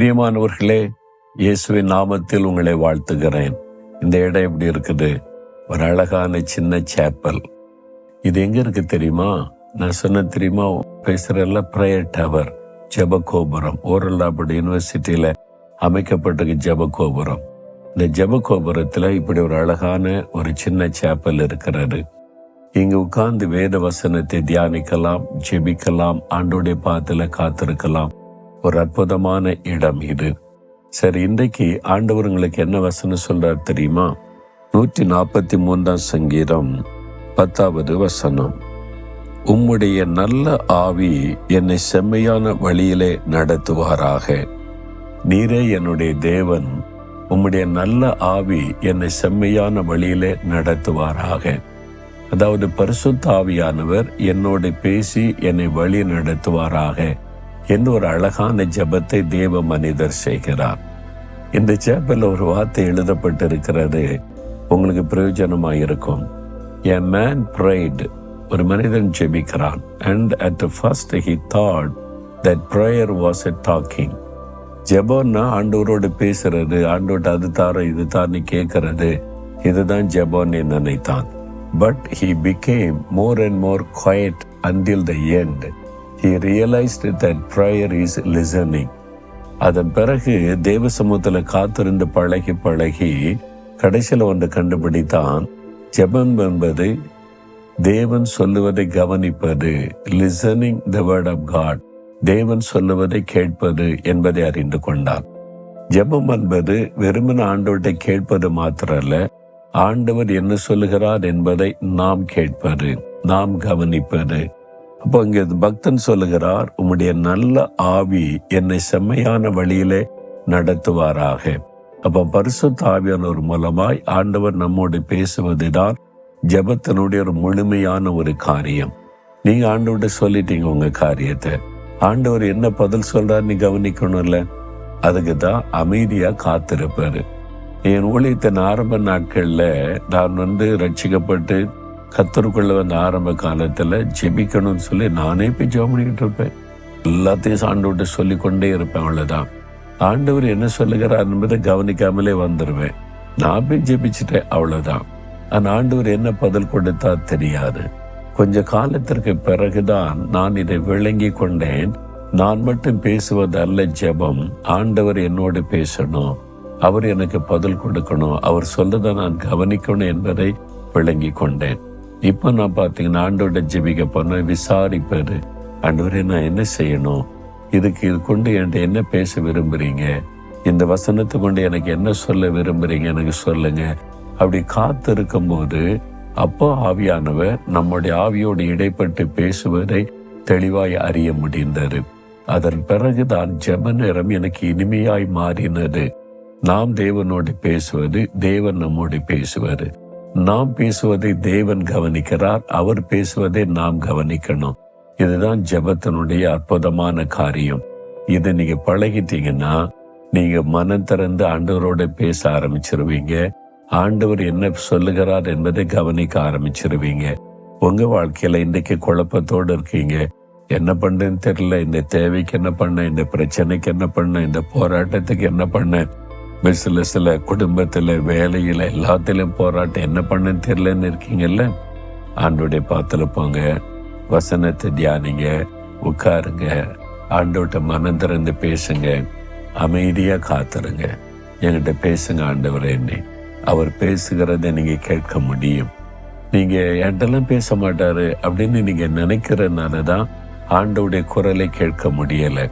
பிரியமானவர்களே இயேசுவின் நாமத்தில் உங்களை வாழ்த்துகிறேன். இந்த இடம் எப்படி இருக்குது? ஒரு அழகான சின்ன சேப்பல் இது எங்க இருக்கு தெரியுமா? நான் சொன்ன தெரியுமா? பேசுறல பிரேயர் டவர் ஜப கோபுரம் ஓரல்லாபுட் யூனிவர்சிட்டியில அமைக்கப்பட்டிருக்கு ஜப கோபுரம் இந்த ஜெப கோபுரத்துல இப்படி ஒரு அழகான ஒரு சின்ன சேப்பல் இருக்கிறது. இங்கு உட்கார்ந்து வேத வசனத்தை தியானிக்கலாம் ஜெபிக்கலாம் ஆண்டோடைய பாத்துல காத்திருக்கலாம். ஒரு அற்புதமான இடம் இது. சரி இன்றைக்கு ஆண்டவர் உங்களுக்கு என்ன வசனம் சொல்றார் தெரியுமா? நூற்றி நாற்பத்தி மூன்றாம் சங்கீதம் பத்தாவது வசனம். உம்முடைய நல்ல ஆவி என்னை செம்மையான வழியிலே நடத்துவாராக. நீரே என்னுடைய தேவன். உம்முடைய நல்ல ஆவி என்னை செம்மையான வழியிலே நடத்துவாராக. அதாவது பரிசுத்த ஆவியானவர் என்னோடு பேசி என்னை வழி நடத்துவாராக. என்று ஒரு அழகான ஜெபத்தை தேவ மனிதர் செய்கிறார். இந்த ஜெபத்தில் ஒரு வார்த்தை எழுதப்பட்டிருக்கிறது. உங்களுக்கு பிரயோஜனமா இருக்கும். எ மேன் ப்ரைட் ஒரு மனிதன் ஜெபிக்கிறான். And at first he thought that prayer was a talking ஜெபம்னா ஆண்டவரோடு பேசுறது. ஆண்டோட்ட அது தாரோ இது தான்னு கேட்கறது இதுதான் ஜெபம்னு நினைத்தான். But he became more and more quiet until the end he realised that prayer is listening அதன் பிறகு தேவ சமூகத்தில் காத்திருந்து பழகி பழகி கடைசியில் ஒன்று கண்டுபிடித்தான். ஜெபம் என்பது தேவன் சொல்லுவதை கவனிப்பது listening the word of God தேவன் சொல்லுவதை கேட்பது என்பதை அறிந்து கொண்டான் ஜெபம் என்பது வெறுமன ஆண்டவர்கிட்ட கேட்பது மாத்திரல்ல ஆண்டவர் என்ன சொல்லுகிறார் என்பதை நாம் கேட்பது நாம் கவனிப்பது அப்போ இங்கே பக்தன் சொல்லுகிறார் உம்முடைய நல்ல ஆவி என்னை செம்மையான வழியிலே நடத்துவாராக. அப்போ பரிசுத்த ஆவியானவர் மூலமாய் ஆண்டவர் நம்மோடு பேசுவதுதான் ஜபத்தினுடைய ஒரு முழுமையான ஒரு காரியம். நீங்க ஆண்டவர்கிட்ட சொல்லிட்டீங்க உங்க காரியத்தை. ஆண்டவர் என்ன பதில் சொல்றாரு நீ கவனிக்கணும்ல அதுக்கு தான் அமைதியா காத்திருப்பாரு. என் ஊழியத்தின் ஆரம்ப நாட்கள்ல நான் வந்து ரட்சிக்கப்பட்டு கத்தருக்குள்ள வந்த ஆரம்ப காலத்துல ஜெபிக்கணும்னு சொல்லி நானே போய் ஜெபம் பண்ணிக்கிட்டு இருப்பேன். எல்லாத்தையும் ஆண்டவர்கிட்ட சொல்லிக்கொண்டே இருப்பேன் அவ்வளவுதான். ஆண்டவர் என்ன சொல்லுகிறார் என்பதை கவனிக்காமலே வந்துடுவேன் நான் போய் ஜெபிச்சுட்டேன் அவ்வளவுதான். அந்த ஆண்டவர் என்ன பதில் கொடுத்தா தெரியாது. கொஞ்ச காலத்திற்கு பிறகுதான் நான் இதை விளங்கி கொண்டேன். நான் மட்டும் பேசுவது அல்ல ஜெபம். ஆண்டவர் என்னோடு பேசணும். அவர் எனக்கு பதில் கொடுக்கணும். அவர் சொல்லதை நான் கவனிக்கணும் என்பதை விளங்கி கொண்டேன். இப்போ நான் பார்த்தீங்கன்னா ஆண்டோட ஜெபிக்க போனேன் விசாரிப்பாரு ஆண்டவரே நான் என்ன செய்யணும்? இதுக்கு இது கொண்டு என்கிட்ட என்ன பேச விரும்புகிறீங்க இந்த வசனத்தை கொண்டு எனக்கு என்ன சொல்ல விரும்புகிறீங்க எனக்கு சொல்லுங்க. அப்படி காத்து இருக்கும்போது அப்போ ஆவியானவர் நம்முடைய ஆவியோடு இடைப்பட்டு பேசுவதை தெளிவாய் அறிய முடிந்தது. அதன் பிறகுதான் ஜெப நேரம் எனக்கு இனிமையாய் மாறினது. நாம் தேவனோடு பேசுவது தேவன் நம்மோடு பேசுவது நாம் பேசுவதை தேவன் கவனிக்கிறார் அவர் பேசுவதை நாம் கவனிக்கணும். இதுதான் ஜபத்தினுடைய அற்புதமான காரியம். இதை நீங்க பழகிட்டீங்கன்னா நீங்க மனம் திறந்து ஆண்டவரோட பேச ஆரம்பிச்சிருவீங்க. ஆண்டவர் என்ன சொல்லுகிறார் என்பதை கவனிக்க ஆரம்பிச்சிருவீங்க. உங்க வாழ்க்கையில இன்றைக்கு குழப்பத்தோடு இருக்கீங்க. என்ன பண்ணுன்னு தெரியல இந்த தேவைக்கு என்ன பண்ண இந்த பிரச்சனைக்கு என்ன பண்ண இந்த போராட்டத்துக்கு என்ன பண்ண சில சில குடும்பத்தில் வேலையில் எல்லாத்திலும் போராட்டம் என்ன பண்ண தெரியலன்னு இருக்கீங்கல்ல? ஆண்டோடைய பாத்துல போங்க வசனத்தை தியானிங்க உட்காருங்க ஆண்டோட்ட மனம் திறந்து பேசுங்க அமைதியாக காத்துருங்க. என்கிட்ட பேசுங்க ஆண்டவர் என்னை. அவர் பேசுகிறத நீங்கள் கேட்க முடியும். நீங்கள் என்கிட்டலாம் பேச மாட்டாரு அப்படின்னு நீங்கள் நினைக்கிறதுனால தான் ஆண்டவுடைய குரலை கேட்க முடியலை.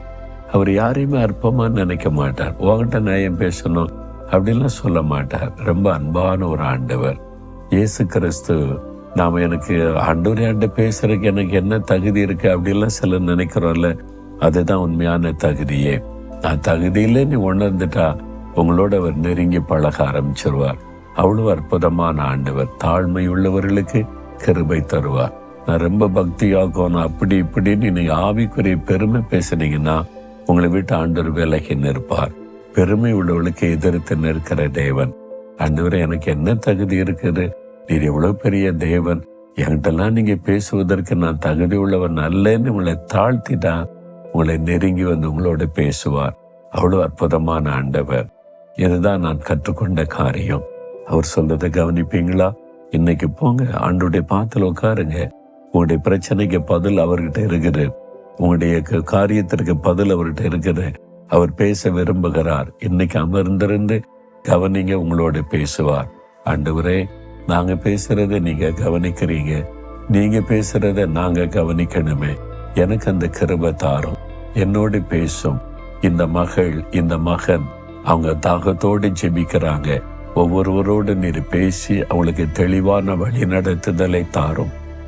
அவர் யாரையுமே அற்பமாக நினைக்க மாட்டார். உங்ககிட்ட நியாயம் பேசணும்? அப்படின்லாம் சொல்ல மாட்டார். ரொம்ப அன்பான ஒரு ஆண்டவர். இயேசு கிறிஸ்து நாம் எனக்கு ஆண்டவர் ஆண்டு பேசுறதுக்கு எனக்கு என்ன தகுதி இருக்கு அப்படிலாம் சிலர் நினைக்கிறோம்ல. அதுதான் உண்மையான தகுதியே. நான் தகுதியிலே நீ உணர்ந்துட்டா உங்களோட அவர் நெருங்கி பழக ஆரம்பிச்சிருவார். அவ்வளவு அற்புதமான ஆண்டவர். தாழ்மை உள்ளவர்களுக்கு கிருபை தருவார். நான் ரொம்ப பக்தியாகணும் அப்படி இப்படின்னு நீங்க ஆவிக்குரிய பெருமை பேசுனீங்கன்னா உங்களை விட்டு ஆண்டவர் விலகி நிற்பார். பெருமை உள்ளவளுக்கு எதிர்த்து நிற்கிற தேவன். ஆண்டவரை எனக்கு என்ன தகுதி இருக்குது? நீர் எவ்வளவு பெரிய தேவன். என்கிட்டலாம் நீங்க பேசுவதற்கு நான் தகுதி உள்ளவன் அல்லன்னு உங்களை தாழ்த்திட்டா உங்களை நெருங்கி வந்து உங்களோட பேசுவார். அவ்வளவு அற்புதமான ஆண்டவர். இதுதான் நான் கற்றுக்கொண்ட காரியம். அவர் சொல்றதை கவனிப்பீங்களா? இன்னைக்கு போங்க ஆண்டுடைய பாத்துல உட்காருங்க. உங்களுடைய பிரச்சனைக்கு பதில் அவர்கிட்ட இருக்குது. உங்களுடைய காரியத்திற்கு பதில் அவர்கிட்ட இருக்குது. அவர் பேச விரும்புகிறார். இன்னைக்கு அமர்ந்திருந்து கவனிங்க உங்களோட பேசுவார். ஆண்டவரே நாங்க பேசுறதை நீங்க கவனிக்கிறீங்க. நீங்க பேசுறத நாங்க கவனிக்கணுமே. எனக்கு அந்த கிருப தாரும். என்னோடு பேசும். இந்த மகள் இந்த மகன் அவங்க தாகத்தோடு ஜெபிக்கிறாங்க. ஒவ்வொருவரோடு நீர் பேசி அவளுக்கு தெளிவான வழி நடத்துதலை தாரும்.